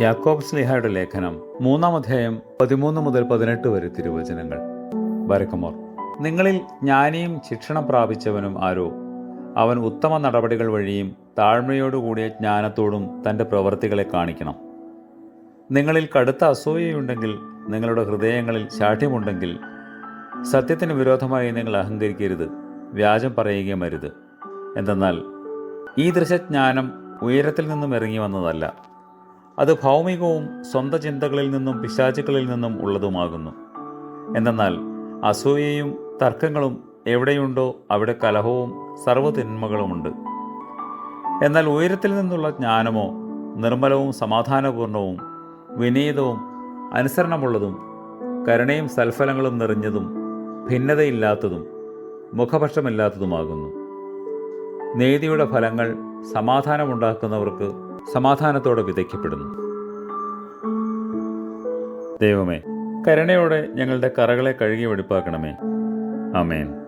യാക്കോബ് സ്ലിഹയുടെ ലേഖനം മൂന്നാം അധ്യായം പതിമൂന്ന് മുതൽ പതിനെട്ട് വരെ തിരുവചനങ്ങൾ. വരക്കുമോർ നിങ്ങളിൽ ജ്ഞാനിയും ശിക്ഷണം പ്രാപിച്ചവനും ആരോ? അവൻ ഉത്തമ നടപടികൾ വഴിയും താഴ്മയോടുകൂടിയ ജ്ഞാനത്തോടും തന്റെ പ്രവൃത്തികളെ കാണിക്കണം. നിങ്ങളിൽ കടുത്ത അസൂയയുണ്ടെങ്കിൽ നിങ്ങളുടെ ഹൃദയങ്ങളിൽ ശാഠ്യമുണ്ടെങ്കിൽ സത്യത്തിന് വിരോധമായി നിങ്ങൾ അഹങ്കരിക്കരുത് വ്യാജം പറയുകയും അരുത്. എന്തെന്നാൽ ഈ ദൃശ്യജ്ഞാനം ഉയരത്തിൽ നിന്നും ഇറങ്ങി വന്നതല്ല. അത് ഭൗമികവും സ്വന്തം ചിന്തകളിൽ നിന്നും പിശാചുക്കളിൽ നിന്നും ഉള്ളതുമാകുന്നു. എന്തെന്നാൽ അസൂയയും തർക്കങ്ങളും എവിടെയുണ്ടോ അവിടെ കലഹവും സർവതിന്മകളുമുണ്ട്. എന്നാൽ ഉയരത്തിൽ നിന്നുള്ള ജ്ഞാനമോ നിർമ്മലവും സമാധാനപൂർണവും വിനീതവും അനുസരണമുള്ളതും കരുണയും സൽഫലങ്ങളും നിറഞ്ഞതും ഭിന്നതയില്ലാത്തതും മുഖപക്ഷമില്ലാത്തതുമാകുന്നു. നീതിയുടെ ഫലങ്ങൾ സമാധാനമുണ്ടാക്കുന്നവർക്ക് സമാധാനത്തോടെ വിതയ്ക്കപ്പെടുന്നു. ദൈവമേ കരുണയോടെ ഞങ്ങളുടെ കറകളെ കഴുകി വെടിപ്പാക്കണമേ. ആമേൻ.